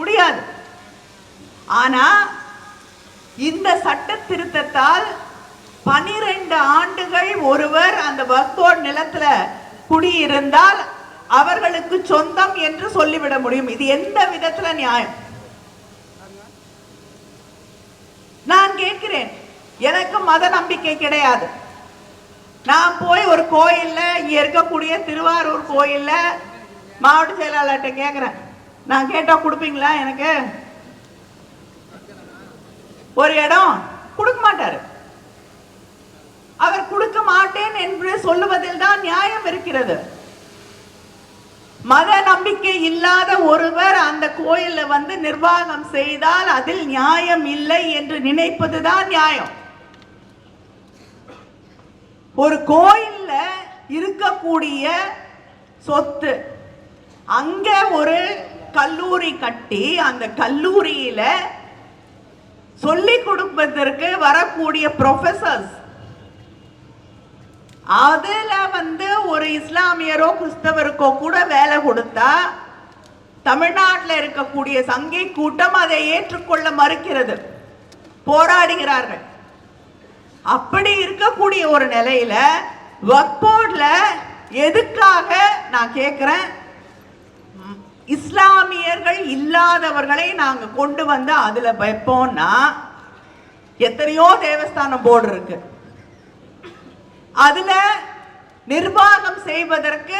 முடியாது. ஆனா இந்த சட்ட திருத்தத்தால் பனிரெண்டு ஆண்டுகள் ஒருவர் அந்த வக்ஃப் நிலத்துல குடியிருந்தால் அவர்களுக்கு சொந்தம் என்று சொல்லிவிட முடியும். இது எந்த விதத்துல நியாயம்? நான் கேட்கிறேன். எனக்கு மத நம்பிக்கை கிடையாது. நான் போய் ஒரு கோயில்ல இங்க இருக்கக்கூடிய திருவாரூர் கோயில்ல மாவட்ட செயலாளர்கிட்ட கேட்கிறேன். நான் கேட்டால் கொடுப்பீங்களா எனக்கு? ஒரு இடம் கொடுக்க மாட்டார். அவர் கொடுக்க மாட்டேன் என்று சொல்லுவதில் தான் நியாயம் இருக்கிறது. மத நம்பிக்கை இல்லாத ஒருவர் அந்த கோயிலில் வந்து நிர்வாகம் செய்தால் அதில் நியாயம் இல்லை என்று நினைப்பதுதான் நியாயம். ஒரு கோயில்ல இருக்கக்கூடிய சொத்து அங்க ஒரு கல்லூரி கட்டி அந்த கல்லூரியில சொல்லி கொடுப்பதற்கு வரக்கூடிய ப்ரொஃபசர்ஸ் அதுல வந்து ஒரு இஸ்லாமியரோ கிறிஸ்தவருக்கோ கூட வேலை கொடுத்தா தமிழ்நாட்டில் இருக்கக்கூடிய சங்கை கூட்டம் அதை ஏற்றுக்கொள்ள மறுக்கிறது. போராடுகிறார்கள். அப்படி இருக்கக்கூடிய ஒரு நிலையில ஒர்க் போர்ட்ல எதுக்காக நான் கேட்குறேன் இஸ்லாம் இஸ்லாமியர்கள் இல்லாதவர்களை நாங்க கொண்டு வந்து அதுல வைப்போம்னா எத்தனையோ தேவஸ்தானம் போர்டு இருக்கு. அதுல நிர்வாகம் செய்வதற்கு